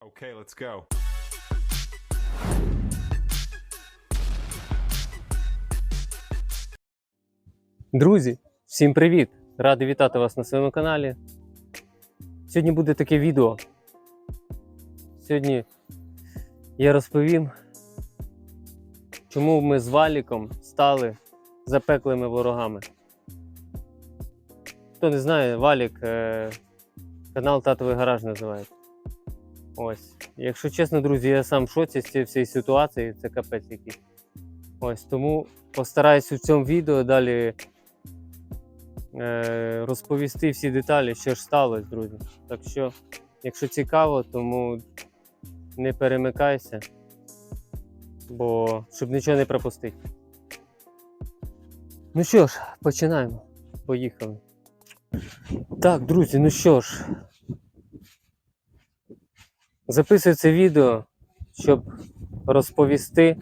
Okay, let's go. Друзі, всім привіт! Радий вітати вас на своєму каналі. Сьогодні буде таке відео. Сьогодні я розповім, чому ми з Валіком стали запеклими ворогами. Хто не знає, Валік е, канал Татовий гараж називається. Ось. Якщо чесно, друзі, я сам в шоці з цієї всієї ситуації, це капець якийсь. Ось тому постараюсь у цьому відео далі е, розповісти всі деталі, що ж сталося, друзі. Так що, якщо цікаво, тому не перемикайся, бо щоб нічого не пропустити. Ну що ж, починаємо. Поїхали. Так, друзі, ну що ж. Записую це відео, щоб розповісти,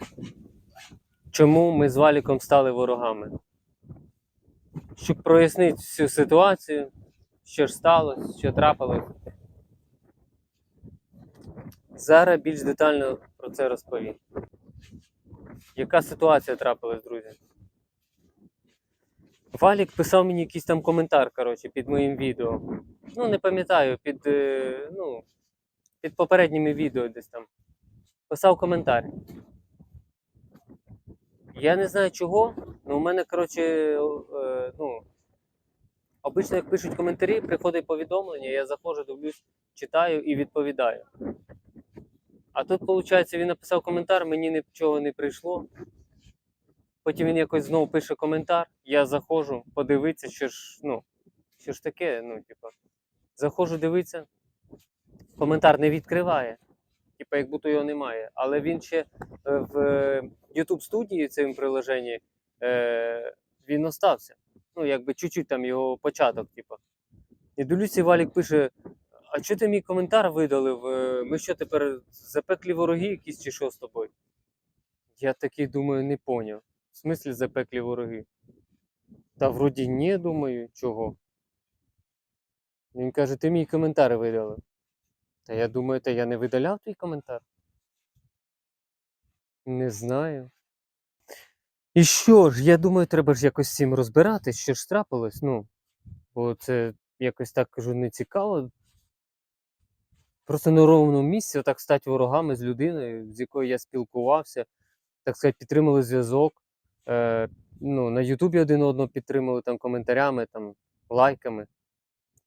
чому ми з Валіком стали ворогами щоб прояснити всю ситуацію, що ж сталося, що трапилось. Зараз більш детально про це розповім. Яка ситуація трапилась, друзі? Валік писав мені якийсь там коментар, коротше, під моїм відео. Ну, не пам'ятаю, під, е, ну, під попередніми відео десь там. Писав коментар. Я не знаю чого, але у мене, коротше, е, ну, обично, як пишуть коментарі, приходить повідомлення, я заходжу, дивлюсь, читаю і відповідаю. А тут, виходить, він написав коментар, мені нічого не прийшло. Потім він якось знову пише коментар, я заходжу, подивитися, що ж, ну, що ж таке, ну, типу. Заходжу дивитися, коментар не відкриває. Типа, як будто його немає. Але він ще е, в YouTube студії цим приложенні е, він остався. Ну, якби чуть-чуть там його початок, типу. І дивлюся, Валік пише: А чого ти мій коментар видалив? Е, Ми що тепер запеклі вороги якісь чи що з тобою? Я такий думаю, не поняв. В смислі запеклі вороги? Та вроді ні, думаю, чого. Він каже, ти мій коментар видалив. Та я думаю, та я не видаляв твій коментар. Не знаю. І що ж, я думаю, треба ж якось з цим розбиратись, що ж трапилось, ну. Бо це якось так кажу не цікаво. Просто на ровному місці отак стати ворогами з людиною, з якою я спілкувався, так сказати, підтримали зв'язок. Е, ну, на Ютубі один одного підтримали там коментарями, там, лайками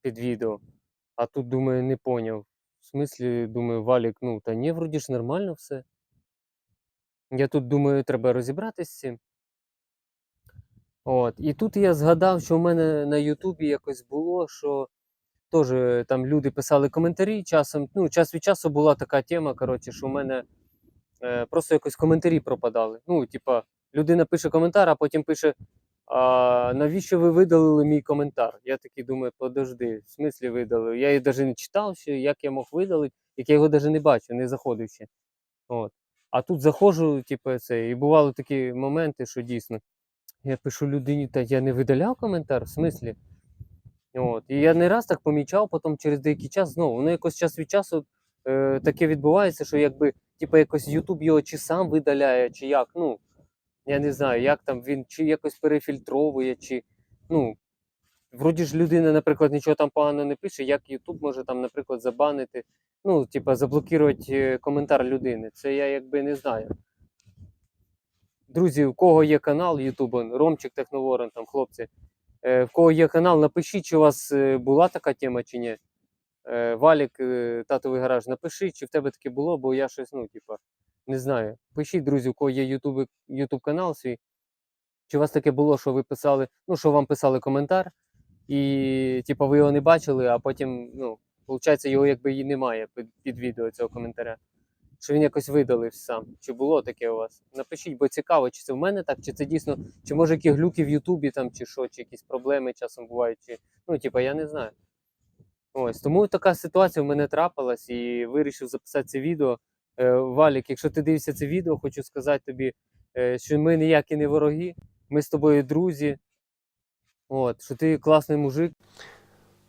під відео. А тут, думаю, не поняв. В смислі, думаю, Валік, ну, та ні, вроді ж нормально все. Я тут думаю, треба розібратися з цим. От. І тут я згадав, що в мене на Ютубі якось було, що теж там люди писали коментарі часом. Ну, час від часу була така тема, коротше, що в мене е, просто якось коментарі пропадали. Ну, типа, людина пише коментар, а потім пише: а, навіщо ви видалили мій коментар? Я такий думаю, подожди, в смислі видалив? Я її навіть не читав, ще, як я мог видалити, як я його навіть не бачив, не заходив ще. От. А тут заходжу, типу, це, і бували такі моменти, що дійсно. Я пишу людині, та я не видаляв коментар, в смислі. От. І я не раз так помічав, потім через деякий час знову. Воно якось час від часу е, таке відбувається, що якби, типу, якось YouTube його чи сам видаляє, чи як. Ну, я не знаю, як там він чи якось перефільтровує, чи. Ну, вроді ж людина, наприклад, нічого там погано не пише, як YouTube може там, наприклад, забанити, ну, типа, заблокувати е, коментар людини. Це я якби не знаю. Друзі, у кого є канал YouTube, Ромчик Техноворон, там хлопці, е, в кого є канал, напишіть, чи у вас е, була така тема чи ні. Е, Валік, е, татовий гараж, напишіть, чи в тебе таке було, бо я щось, ну, типа, не знаю. Пишіть, друзі, у кого є YouTube, YouTube канал свій. Чи у вас таке було, що ви писали, ну, що вам писали коментар, і типа, ви його не бачили, а потім, ну, виходить, його якби і немає під, під відео цього коментаря. Що він якось видалив сам. Чи було таке у вас? Напишіть, бо цікаво, чи це в мене так, чи це дійсно, чи може які глюки в Ютубі там, чи що, чи якісь проблеми часом бувають, чи. Ну, типа, я не знаю. Ось, тому така ситуація в мене трапилась і вирішив записати це відео. Е, Валік, якщо ти дивишся це відео, хочу сказати тобі, е, що ми ніякі не вороги, ми з тобою друзі. От, що ти класний мужик.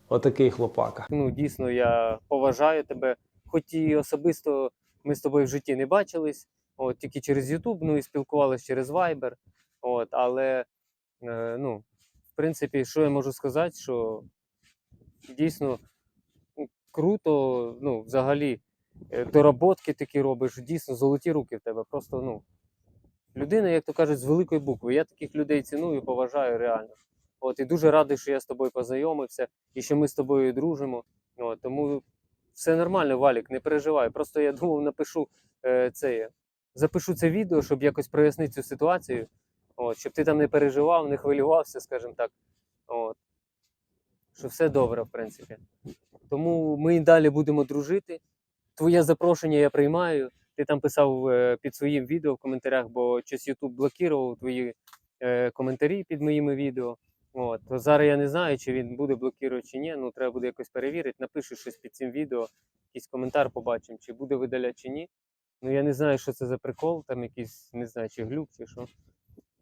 Отакий хлопака. Ну, дійсно, я поважаю тебе, хоч і особисто ми з тобою в житті не бачились, от, тільки через YouTube, ну і спілкувалися через Viber. От, але, е, ну, в принципі, що я можу сказати, що дійсно круто, ну, взагалі, доработки такі робиш, дійсно золоті руки в тебе. Просто, ну, людина, як то кажуть, з великої букви. Я таких людей ціную, поважаю реально. От, і дуже радий, що я з тобою познайомився і що ми з тобою дружимо. От, тому все нормально, Валік, не переживай. Просто я думав, напишу е, це. Запишу це відео, щоб якось прояснити цю ситуацію. От, щоб ти там не переживав, не хвилювався, скажімо так. От. Що все добре, в принципі. Тому ми і далі будемо дружити. Твоє запрошення я приймаю. Ти там писав е, під своїм відео в коментарях, бо щось YouTube блокував твої е, коментарі під моїми відео. От, зараз я не знаю, чи він буде блокувати чи ні. Ну, треба буде якось перевірити. Напиши щось під цим відео, якийсь коментар побачимо, чи буде видаляти, чи ні. Ну я не знаю, що це за прикол, там якийсь, не знаю, чи глюк, чи що.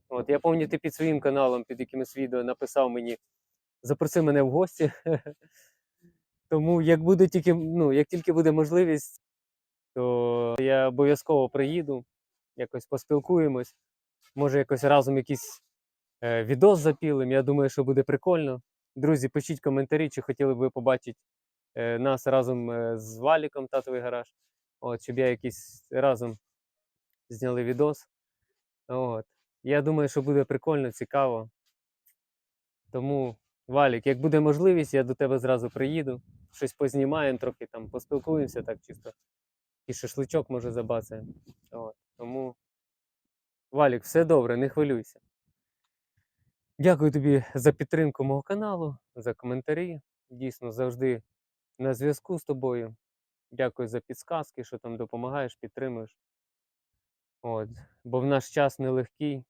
От, я пам'ятаю, ти під своїм каналом, під якимось відео написав мені, запроси мене в гості. Тому як буде тільки, ну, як тільки буде можливість, то я обов'язково приїду, якось поспілкуємось. Може, якось разом якийсь е, відос запілим. Я думаю, що буде прикольно. Друзі, пишіть коментарі, чи хотіли б ви побачити е, нас разом е, з Валіком, татовий гараж. От, щоб я якийсь разом зняли відос. От. Я думаю, що буде прикольно, цікаво. Тому, Валік, як буде можливість, я до тебе зразу приїду, щось познімаємо, трохи там поспілкуємося так чисто. І шашличок може забацаємо. От. Тому, Валік, все добре, не хвилюйся. Дякую тобі за підтримку мого каналу, за коментарі. Дійсно, завжди на зв'язку з тобою. Дякую за підсказки, що там допомагаєш, підтримуєш. От. Бо в наш час нелегкий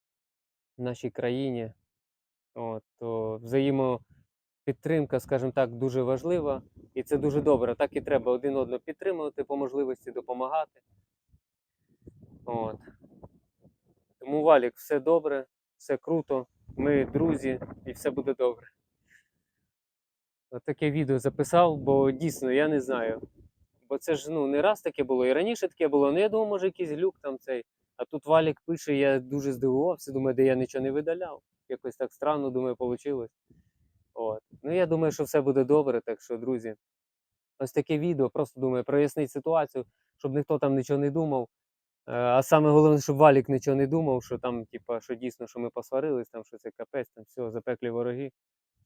в нашій країні. От, то взаємопідтримка, скажімо так, дуже важлива. І це дуже добре. Так і треба один одного підтримувати по можливості допомагати. От. Тому, Валік, все добре, все круто. Ми друзі, і все буде добре. От таке відео записав, бо дійсно я не знаю. Бо це ж ну, не раз таке було, і раніше таке було. Ну я думав, може якийсь глюк там цей. А тут Валік пише, я дуже здивувався, думаю, де я нічого не видаляв. Якось так странно, думаю, вийшло. От. Ну я думаю, що все буде добре, так що, друзі, ось таке відео, просто думаю, прояснити ситуацію, щоб ніхто там нічого не думав. Е, А саме головне, щоб Валік нічого не думав, що там, типа, що дійсно, що ми посварились, там, що це капець, там все, запеклі вороги.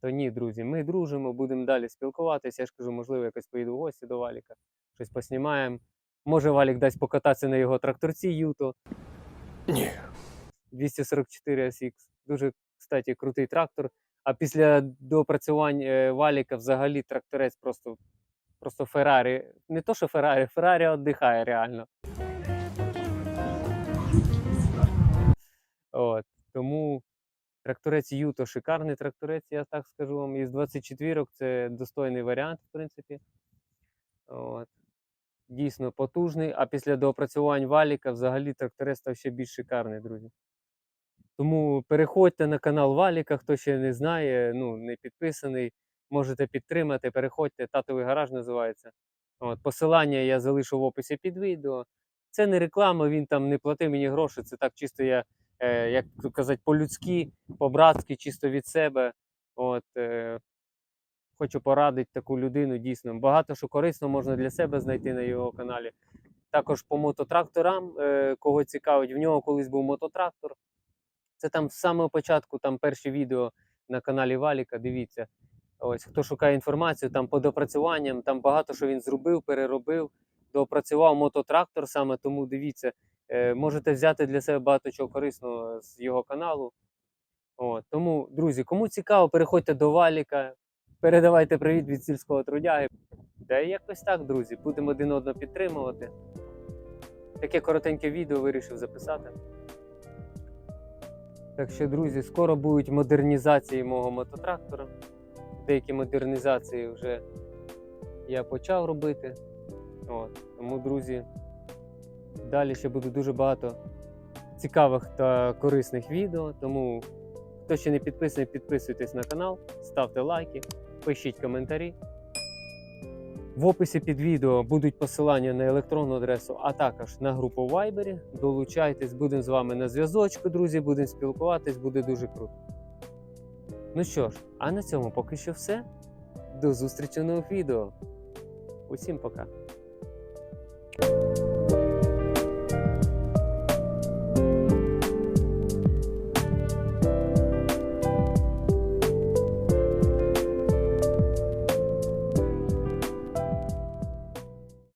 То ні, друзі, ми дружимо, будемо далі спілкуватися. Я ж кажу, можливо, якось поїду в гості до Валіка, щось поснімаємо. Може, Валік дасть покататися на його тракторці Юто. Ні. 244 SX. Дуже, кстати, крутий трактор. А після доопрацювань е, Валіка взагалі тракторець просто, просто Феррарі. Не то, що Феррарі, Феррарі віддихає реально. От. Тому тракторець Юто шикарний тракторець, я так скажу вам. Із 24 це достойний варіант, в принципі. От. Дійсно потужний, а після доопрацювань валіка взагалі тракторець став ще більш шикарний, друзі. Тому переходьте на канал Валіка, хто ще не знає, ну не підписаний, можете підтримати. Переходьте, татовий гараж називається. От, посилання я залишу в описі під відео. Це не реклама, він там не платив мені гроші. Це так чисто я, е, як казати, по-людськи, по-братськи, чисто від себе. От, е, хочу порадити таку людину. Дійсно, багато що корисно можна для себе знайти на його каналі. Також по мототракторам, е, кого цікавить, в нього колись був мототрактор. Це там з самого початку, там перші відео на каналі Валіка. Дивіться. Ось хто шукає інформацію, там по допрацюванням, там багато що він зробив, переробив, доопрацював мототрактор саме, тому дивіться, е, можете взяти для себе багато чого корисного з його каналу. От, тому, друзі, кому цікаво, переходьте до Валіка, передавайте привіт від сільського трудяги. Та якось так, друзі, будемо один одного підтримувати. Таке коротеньке відео вирішив записати. Так що, друзі, скоро будуть модернізації мого мототрактора. Деякі модернізації вже я почав робити. От, тому, друзі, далі ще буде дуже багато цікавих та корисних відео. Тому, хто ще не підписаний, підписуйтесь на канал, ставте лайки, пишіть коментарі. В описі під відео будуть посилання на електронну адресу, а також на групу Viber. Долучайтесь, будемо з вами на зв'язочку, друзі, будемо спілкуватись, буде дуже круто. Ну що ж, а на цьому поки що все. До зустрічі в нових відео. Усім пока.